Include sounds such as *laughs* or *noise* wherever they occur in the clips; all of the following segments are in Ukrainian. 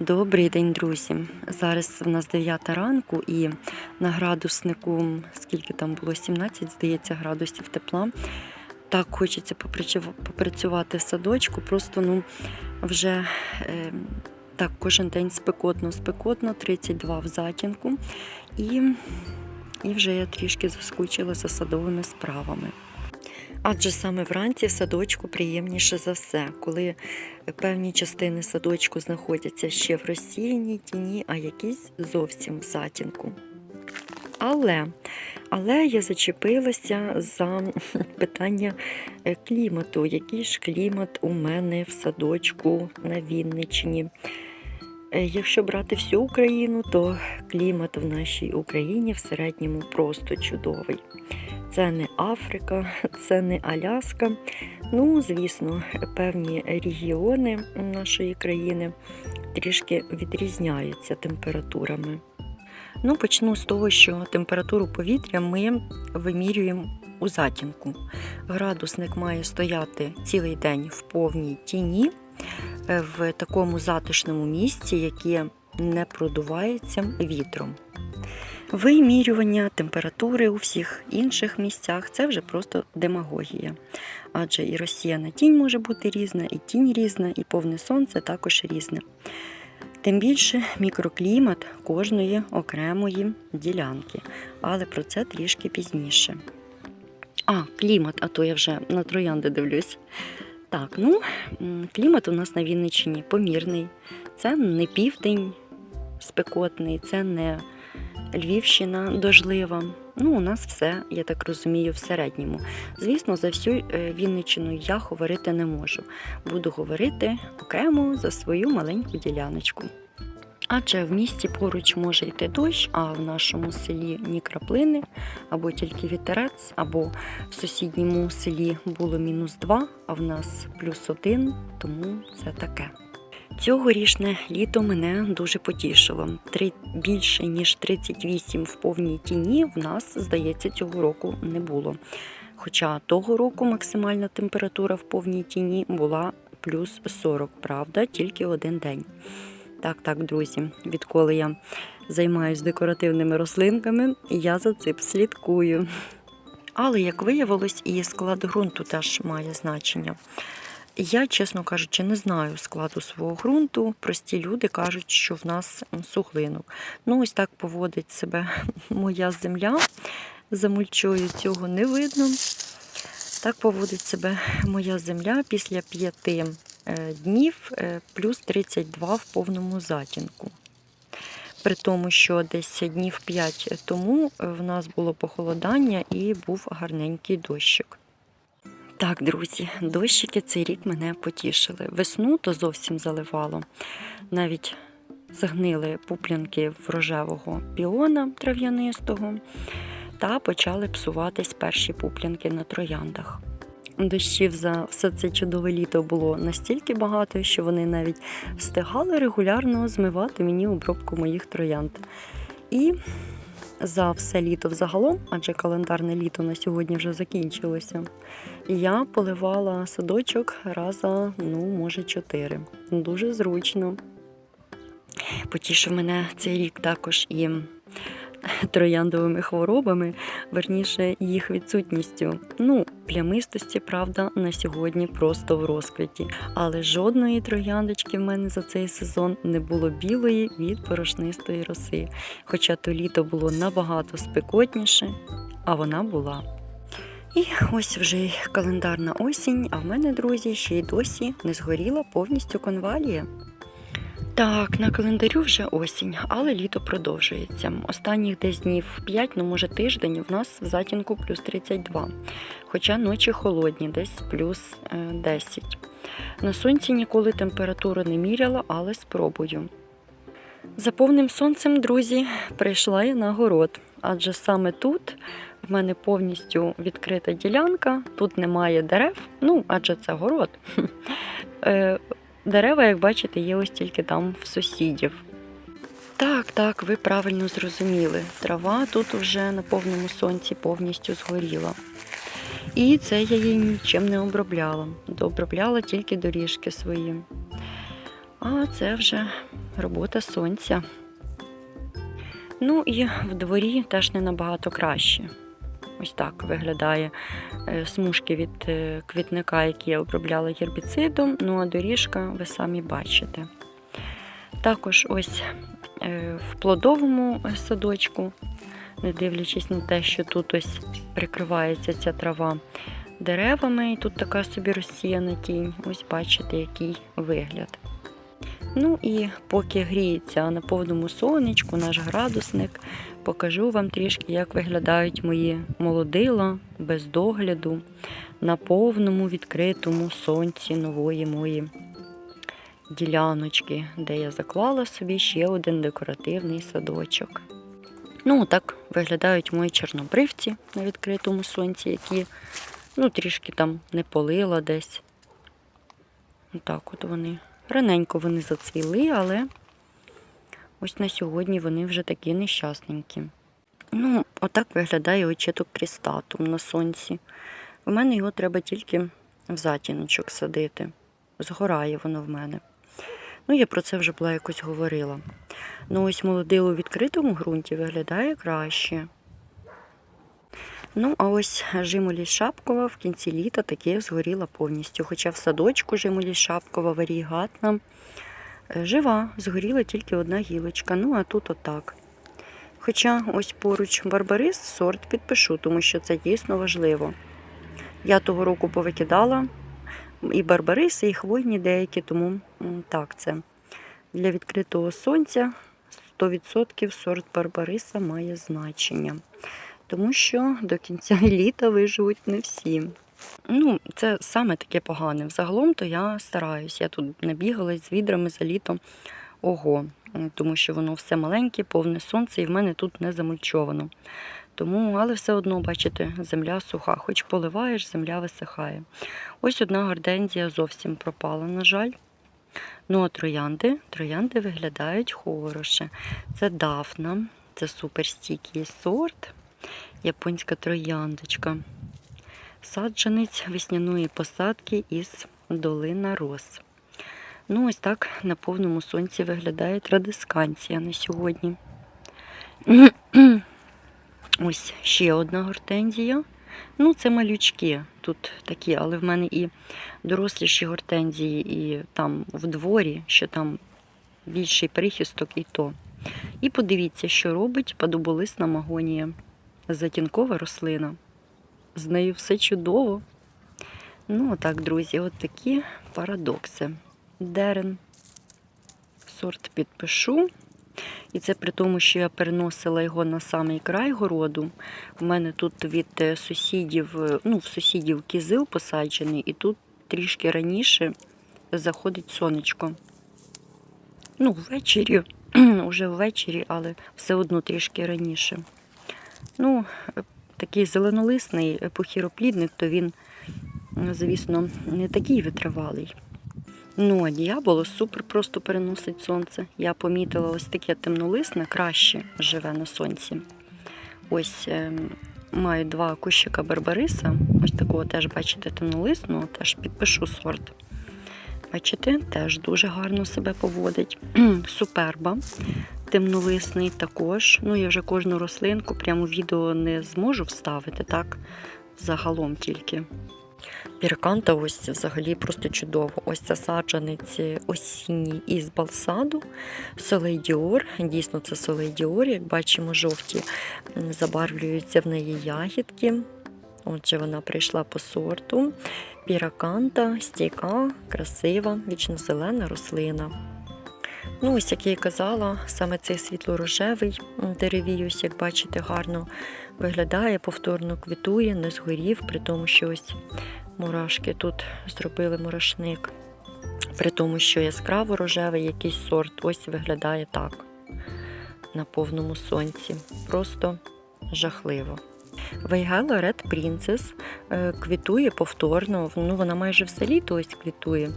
Добрий день, друзі. Зараз в нас 9 ранку і на градуснику, скільки там було, 17, здається, градусів тепла. Так хочеться попрацювати в садочку. Просто ну, вже е, так кожен день спекотно, спекотно, 32 в затінку. І, і вже я трішки заскучила за садовими справами. Адже саме вранці в садочку приємніше за все, коли певні частини садочку знаходяться ще в розсіяній тіні, а якісь зовсім в затінку. Але, але я зачепилася за *laughs* питання е, клімату. Який ж клімат у мене в садочку на Вінниччині? Е, Якщо брати всю Україну, то клімат в нашій Україні в середньому просто чудовий. Це не Африка, *laughs* це не Аляска. Ну, звісно, певні регіони нашої країни трішки відрізняються температурами. Ну, почну з того, що температуру повітря ми вимірюємо у затінку. Градусник має стояти цілий день в повній тіні, е, в такому затишному місці, яке не продувається вітром. Вимірювання температури у всіх інших місцях це вже просто демагогія. Адже і розсіяна тінь може бути різна, і тінь різна, і повне сонце також різне. Тим більше мікроклімат кожної окремої ділянки, але про це трішки пізніше. А, клімат, а то я вже на троянди дивлюсь. Так, ну, клімат у нас на Вінниччині помірний. Це не південь спекотний, це не Львівщина дождлива. Ну, у нас все, я так розумію, в середньому. Звісно, за всю е, Вінниччину я говорити не можу. Буду говорити окремо за свою маленьку діляночку. Адже в місті поруч може йти дощ, а в нашому селі ні краплини, або тільки вітерець, або в сусідньому селі було мінус 2, а в нас плюс 1, тому це таке. Цьогорічне літо мене дуже потішило. Три, більше ніж 38 в повній тіні в нас, здається, цього року не було. Хоча того року максимальна температура в повній тіні була плюс 40, правда, тільки один день. Так, так, друзі, відколи я займаюся декоративними рослинками, я за цим слідкую. Але, як виявилось, і склад ґрунту теж має значення. Я, чесно кажучи, не знаю складу свого ґрунту. Прості люди кажуть, що в нас сухлинок. Ну, ось так поводить себе *laughs* моя земля. За мульчою цього не видно. Так поводить себе моя земля після п'яти е, днів е, плюс 32 в повному затінку. При тому, що десь днів 5 тому в нас було похолодання і був гарненький дощик. Так, друзі, дощики цей рік мене потішили. Весну то зовсім заливало. Навіть загнили пуплянки рожевого піона трав'янистого та почали псуватись перші пуплянки на трояндах. Дощів за все це чудове літо було настільки багато, що вони навіть встигали регулярно змивати мені обробку моїх троянд. І за все літо взагалом, адже календарне літо на сьогодні вже закінчилося. Я поливала садочок раза, ну, може, чотири. Дуже зручно. Потішив мене цей рік також і трояндовими хворобами, верніше їх відсутністю. Ну, плямистості, правда, на сьогодні просто в розквіті. Але жодної трояндочки в мене за цей сезон не було білої від порошнистої роси. Хоча то літо було набагато спекотніше, а вона була. І ось вже календарна осінь, а в мене, друзі, ще й досі не згоріла повністю конвалія. Так, на календарю вже осінь, але літо продовжується. Останніх десь днів 5, ну може тиждень, в нас в затінку плюс 32. Хоча ночі холодні, десь плюс е, 10. На сонці ніколи температуру не міряла, але спробую. За повним сонцем, друзі, прийшла я на город, адже саме тут в мене повністю відкрита ділянка, тут немає дерев, ну адже це город. *laughs* Е, Дерева, як бачите, є ось тільки там в сусідів. Так, так, ви правильно зрозуміли. Трава тут вже на повному сонці повністю згоріла. І це я її нічим не обробляла. Дообробляла тільки доріжки свої. А це вже робота сонця. Ну і в дворі теж не набагато краще. Ось так виглядає е, смужки від е, квітника, які я обробляла гербіцидом. Ну а доріжка ви самі бачите. Також ось е, в плодовому садочку, не дивлячись на те, що тут ось прикривається ця трава деревами, і тут така собі розсіяна тінь. Ось бачите, який вигляд. Ну і поки гріється на повному сонечку наш градусник, покажу вам трішки, як виглядають мої молодила без догляду на повному відкритому сонці нової мої діляночки, де я заклала собі ще один декоративний садочок. Ну, так виглядають мої чорнобривці на відкритому сонці, які ну, трішки там не полила десь. Так от вони. Раненько вони зацвіли, але ось на сьогодні вони вже такі нещасненькі. Ну, отак виглядає очіток крістатум на сонці. У мене його треба тільки в затіночок садити. Згорає воно в мене. Ну, я про це вже була якось говорила. Ну, ось молодило у відкритому ґрунті виглядає краще. Ну, а ось жимолість шапкова в кінці літа таки згоріла повністю. Хоча в садочку жимолість шапкова варігатна е, жива, згоріла тільки одна гілочка. Ну, а тут отак. Хоча ось поруч барбарис сорт підпишу, тому що це дійсно важливо. Я того року повикидала і барбариси, і хвойні деякі, тому так, це для відкритого сонця 100% сорт барбариса має значення. Тому що до кінця *laughs* літа виживуть не всі. Ну, це саме таке погане. Взагалом, то я стараюсь. Я тут набігалась з відрами за літо. Ого, тому що воно все маленьке, повне сонце, і в мене тут не замульчовано. Тому, але все одно, бачите, земля суха. Хоч поливаєш, земля висихає. Ось одна гортензія зовсім пропала, на жаль. Ну, а троянди, троянди виглядають хороше. Це дафна, це суперстійкий сорт, японська трояндочка. Саджанець весняної посадки із долина роз. Ну, ось так на повному сонці виглядає традисканція на сьогодні. *clears throat* Ось ще одна гортензія. Ну, це малючки тут такі, але в мене і доросліші гортензії, і там в дворі, що там більший прихисток і то. І подивіться, що робить подоболисна магонія. Затінкова рослина. З нею все чудово. Ну, отак, друзі, от такі парадокси. Дерен. Сорт підпишу. І це при тому, що я переносила його на самий край городу. У мене тут від е, сусідів, е, ну, в сусідів кізил посаджений, і тут трішки раніше заходить сонечко. Ну, ввечері, *clears throat* вже ввечері, але все одно трішки раніше. Ну, е, такий зеленолисний похіроплідник, то він, звісно, не такий витривалий. Ну, а діаболо супер просто переносить сонце. Я помітила ось таке темнолисне, краще живе на сонці. Ось е, маю два кущика барбариса. Ось такого теж, бачите, темнолисного, теж підпишу сорт. Бачите, теж дуже гарно себе поводить. *clears throat* Суперба. Темнолисний також. Ну, я вже кожну рослинку прямо відео не зможу вставити, так? Загалом тільки. Пірканта ось взагалі просто чудово. Ось це саджанець осінній із балсаду. Солей Діор. Дійсно, це солей Діор, як бачимо, жовті забарвлюються в неї ягідки. Отже, вона прийшла по сорту. Піраканта, стійка, красива, вічнозелена рослина. Ну, ось, як я і казала, саме цей світло-рожевий деревій, як бачите, гарно виглядає, повторно квітує, не згорів, при тому, що ось мурашки тут зробили мурашник. При тому, що яскраво рожевий якийсь сорт, ось виглядає так на повному сонці. Просто жахливо. Red Princess е, квітує повторно, ну вона майже все літо ось квітує.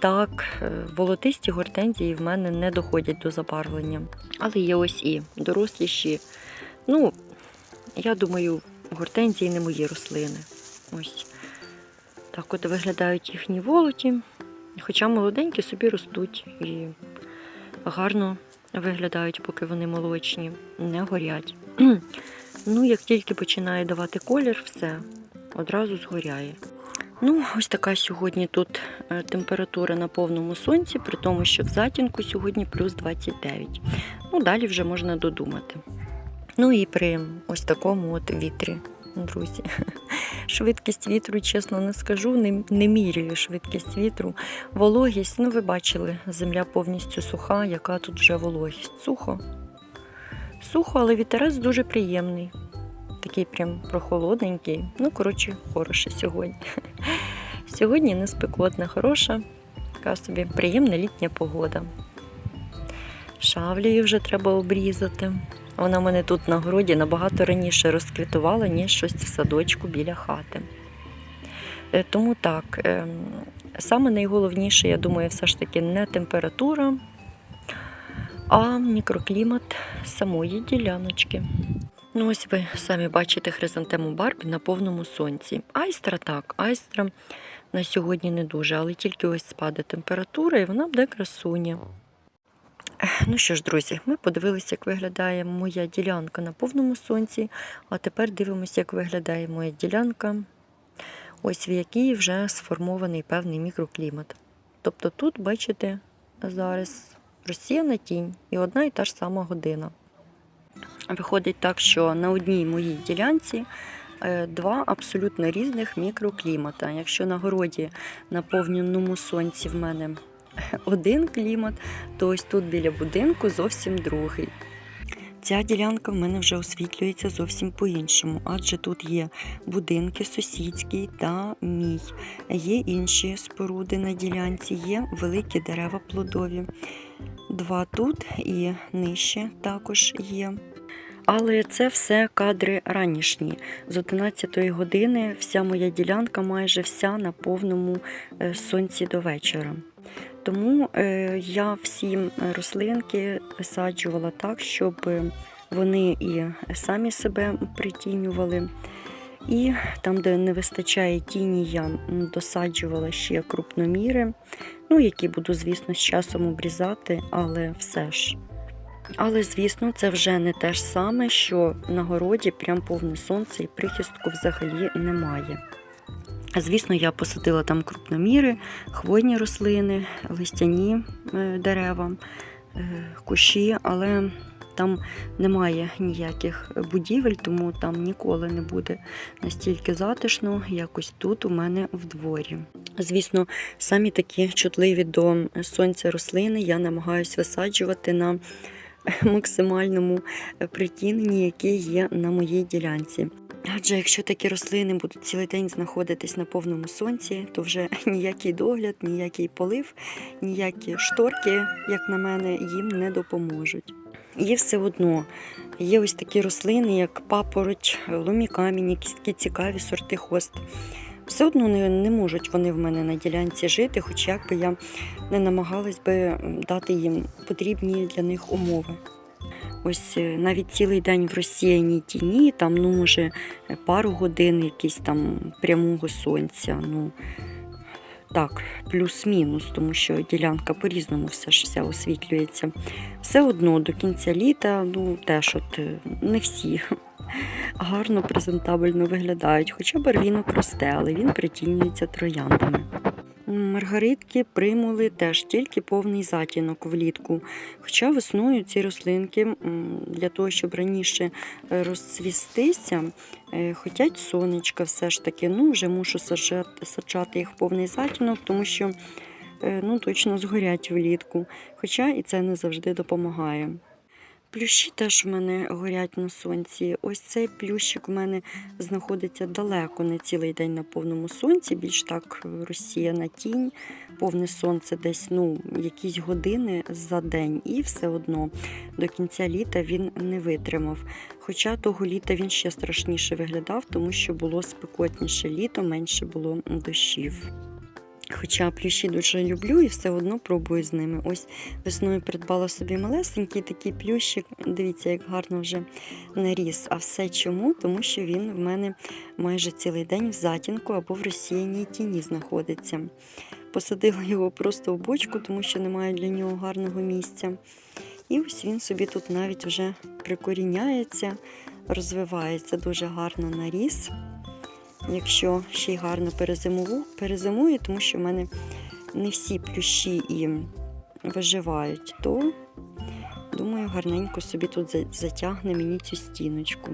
Так, е, волотисті гортензії в мене не доходять до забарвлення. Але є ось і доросліші. Ну, я думаю, гортензії не мої рослини. Ось так от виглядають їхні волоті. Хоча молоденькі собі ростуть і гарно виглядають, поки вони молочні, не горять. *clears throat* ну, як тільки починає давати колір, все одразу згоряє. Ну, ось така сьогодні тут е, температура на повному сонці, при тому, що в затінку сьогодні плюс 29. Ну, далі вже можна додумати. Ну і при ось такому от вітрі, друзі. *laughs* Швидкість вітру, чесно не скажу, не, не міряю швидкість вітру. Вологість, ну ви бачили, земля повністю суха, яка тут вже вологість. Сухо. Сухо, але вітерець дуже приємний. Такий прям прохолодненький. Ну, коротше, хороше сьогодні. *laughs* Сьогодні не спекотна, хороша, така собі приємна літня погода. Шавлію вже треба обрізати. Вона в мене тут на городі набагато раніше розквітувала, ніж щось в садочку біля хати. Е, Тому так, ем, саме найголовніше, я думаю, все ж таки не температура, а мікроклімат самої діляночки. Ну, ось ви самі бачите хризантему Барбі на повному сонці. Айстра так, айстра на сьогодні не дуже, але тільки ось спаде температура і вона буде красуня. Ну що ж, друзі, ми подивилися, як виглядає моя ділянка на повному сонці, а тепер дивимося, як виглядає моя ділянка, ось в якій вже сформований певний мікроклімат. Тобто тут, бачите, зараз розсіяна тінь і одна і та ж сама година. Виходить так, що на одній моїй ділянці е, два абсолютно різних мікроклімата. Якщо на городі на повненому сонці в мене один клімат, то ось тут біля будинку зовсім другий. Ця ділянка в мене вже освітлюється зовсім по-іншому, адже тут є будинки сусідські та мій. Є інші споруди на ділянці, є великі дерева плодові. Два тут і нижче також є. Але це все кадри ранішні. З 11 години вся моя ділянка майже вся на повному е, сонці до вечора. Тому е, я всі рослинки висаджувала так, щоб вони і самі себе притінювали. І там, де не вистачає тіні, я досаджувала ще крупноміри, ну, які буду, звісно, з часом обрізати, але все ж. Але, звісно, це вже не те ж саме, що на городі прям повне сонце і прихистку взагалі немає. Звісно, я посадила там крупноміри, хвойні рослини, листяні е, дерева, е, кущі, але там немає ніяких будівель, тому там ніколи не буде настільки затишно, як ось тут у мене в дворі. Звісно, самі такі чутливі до сонця рослини я намагаюся висаджувати на максимальному притіненні, яке є на моїй ділянці. Адже якщо такі рослини будуть цілий день знаходитись на повному сонці, то вже ніякий догляд, ніякий полив, ніякі шторки, як на мене, їм не допоможуть. Є все одно. Є ось такі рослини, як папороч, ломікамінь, якісь такі цікаві сорти хост. Все одно не, не можуть вони в мене на ділянці жити, хоч як би я не намагалась би дати їм потрібні для них умови. Ось е, навіть цілий день в розсіяній тіні, там, ну, може, пару годин якісь там прямого сонця. Ну, так, плюс-мінус, тому що ділянка по-різному все ж вся освітлюється. Все одно до кінця літа, ну, теж от е, не всі *laughs* гарно презентабельно виглядають, хоча барвінок росте, але він притінюється трояндами. Маргаритки примули теж тільки повний затінок влітку. Хоча весною ці рослинки для того, щоб раніше е, розцвістися, е, хотять сонечка все ж таки. Ну, вже мушу саджати їх в повний затінок, тому що е, ну, точно згорять влітку. Хоча і це не завжди допомагає. Плющі теж в мене горять на сонці. Ось цей плющик у мене знаходиться далеко, не цілий день на повному сонці, більш так розсіяна тінь, повне сонце десь ну, якісь години за день, і все одно до кінця літа він не витримав. Хоча того літа він ще страшніше виглядав, тому що було спекотніше літо, менше було дощів. Хоча плющі дуже люблю і все одно пробую з ними. Ось весною придбала собі малесенький такий плющик. Дивіться, як гарно вже наріс. А все чому? Тому що він в мене майже цілий день в затінку або в розсіяній тіні знаходиться. посадила його просто в бочку, тому що немає для нього гарного місця. І ось він собі тут навіть вже прикоріняється, розвивається дуже гарно наріс. Якщо ще й гарно перезимову, перезимує, тому що в мене не всі плющі і виживають, то думаю, гарненько собі тут затягне мені цю стіночку.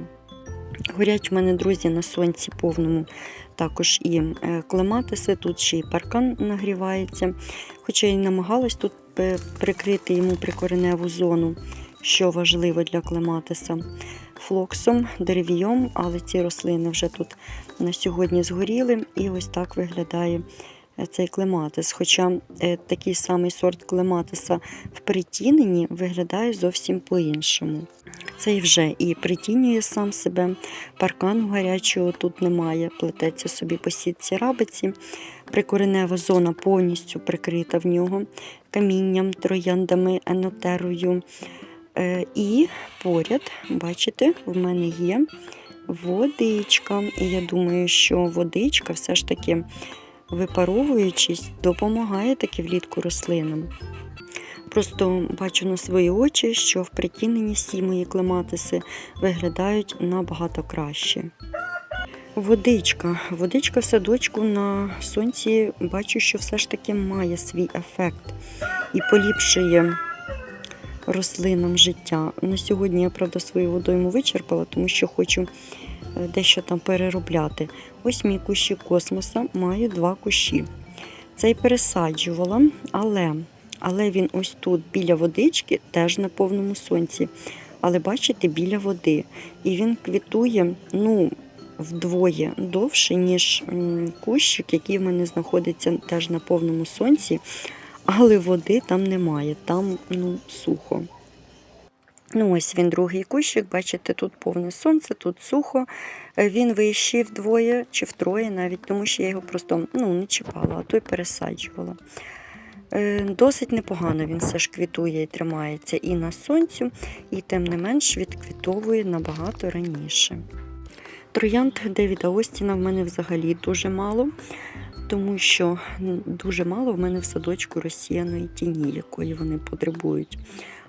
Горять в мене, друзі, на сонці повному також і е, клематиси, тут ще й паркан нагрівається. Хоча й намагалась тут е, прикрити йому прикореневу зону, що важливо для клематиса, флоксом, дерев'йом, але ці рослини вже тут на сьогодні згоріли, і ось так виглядає е, цей клематис. Хоча е, такий самий сорт клематиса в притіненні виглядає зовсім по-іншому. Цей вже і притінює сам себе, паркану гарячого тут немає, плететься собі по сітці рабиці. Прикоренева зона повністю прикрита в нього камінням, трояндами, енотерою. Е, І поряд, бачите, в мене є водичка. І я думаю, що водичка все ж таки, випаровуючись, допомагає таки влітку рослинам. Просто бачу на свої очі, що в притіненні всі мої клематиси виглядають набагато краще. Водичка. Водичка в садочку на сонці бачу, що все ж таки має свій ефект і поліпшує рослинам життя. На сьогодні я, правда, свою водойму вичерпала, тому що хочу дещо там переробляти. Ось мій кущі космоса маю два кущі. Цей пересаджувала, але, але він ось тут біля водички, теж на повному сонці. Але бачите, біля води. І він квітує, ну, вдвоє довше, ніж кущик, який в мене знаходиться теж на повному сонці, але води там немає, там ну, сухо. Ну, ось він другий кущик, бачите, тут повне сонце, тут сухо. Е, Він вищий вдвоє чи втроє навіть, тому що я його просто ну, не чіпала, а то й пересаджувала. Е, Досить непогано він все ж квітує і тримається і на сонцю, і тим не менш відквітовує набагато раніше. Троянд Девіда Остіна в мене взагалі дуже мало, тому що дуже мало в мене в садочку розсіяної тіні, якої вони потребують.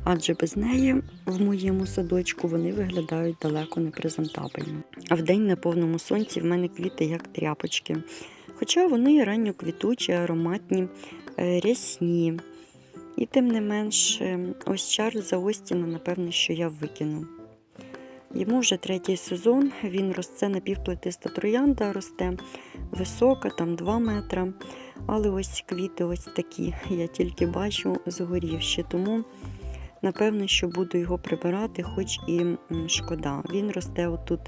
Адже без неї в моєму садочку вони виглядають далеко не презентабельно. А вдень на повному сонці в мене квіти як тряпочки. Хоча вони ранньо квітучі, ароматні, е, рясні. І тим не менш, ось Чарльза Остіна, напевно, що я викину. Йому вже третій сезон, він росте напівплетиста троянда, росте висока, там 2 метра. Але ось квіти ось такі, я тільки бачу згорівші. Тому, напевно, що буду його прибирати, хоч і шкода. Він росте отут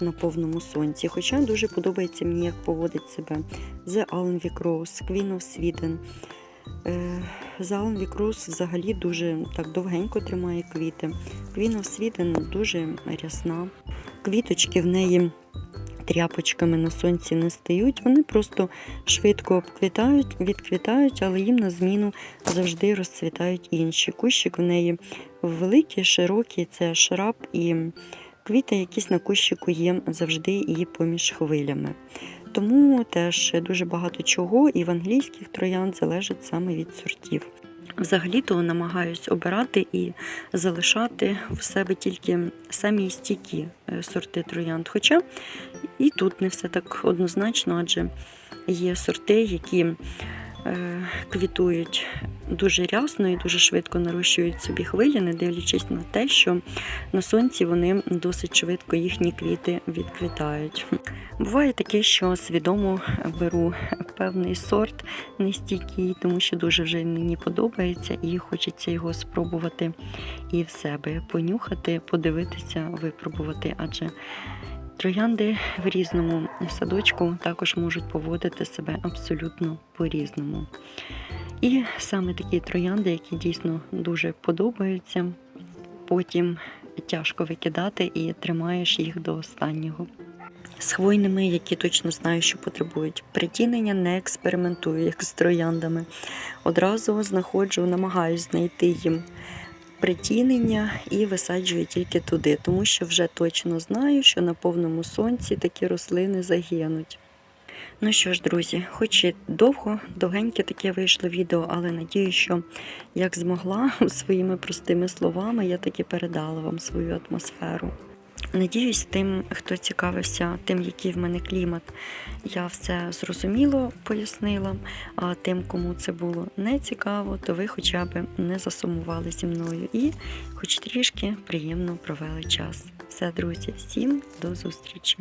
на повному сонці. Хоча дуже подобається мені, як поводить себе The Allenwick Rose, Queen of Sweden. Allenwick Rose взагалі дуже так довгенько тримає квіти. Queen of дуже рясна. Квіточки в неї тряпочками на сонці не стають, вони просто швидко обквітають, відквітають, але їм на зміну завжди розцвітають інші. Кущик в неї великий, широкий, це шраб і квіти якісь на кущику є завжди і поміж хвилями. Тому теж дуже багато чого і в англійських троянд залежить саме від сортів. Взагалі-то намагаюсь обирати і залишати в себе тільки самі стійкі е, сорти троянд. Хоча і тут не все так однозначно, адже є сорти, які квітують дуже рясно і дуже швидко нарощують собі хвилі, не дивлячись на те, що на сонці вони досить швидко їхні квіти відквітають. Буває таке, що свідомо беру певний сорт нестійкий, тому що дуже вже мені подобається і хочеться його спробувати і в себе понюхати, подивитися, випробувати. Адже троянди в різному садочку також можуть поводити себе абсолютно по-різному. І саме такі троянди, які дійсно дуже подобаються, потім тяжко викидати і тримаєш їх до останнього. З хвойними, які точно знаю, що потребують притінення, не експериментую, як з трояндами. Одразу знаходжу, намагаюся знайти їм притінення і висаджую тільки туди, тому що вже точно знаю, що на повному сонці такі рослини загинуть. Ну що ж, друзі, хоч і довго, довгеньке таке вийшло відео, але надію, що як змогла *laughs* своїми простими словами, я таки передала вам свою атмосферу. Надіюсь, тим, хто цікавився тим, який в мене клімат, я все зрозуміло пояснила. А тим, кому це було не цікаво, то ви хоча б не засумували зі мною і хоч трішки приємно провели час. Все, друзі, всім до зустрічі!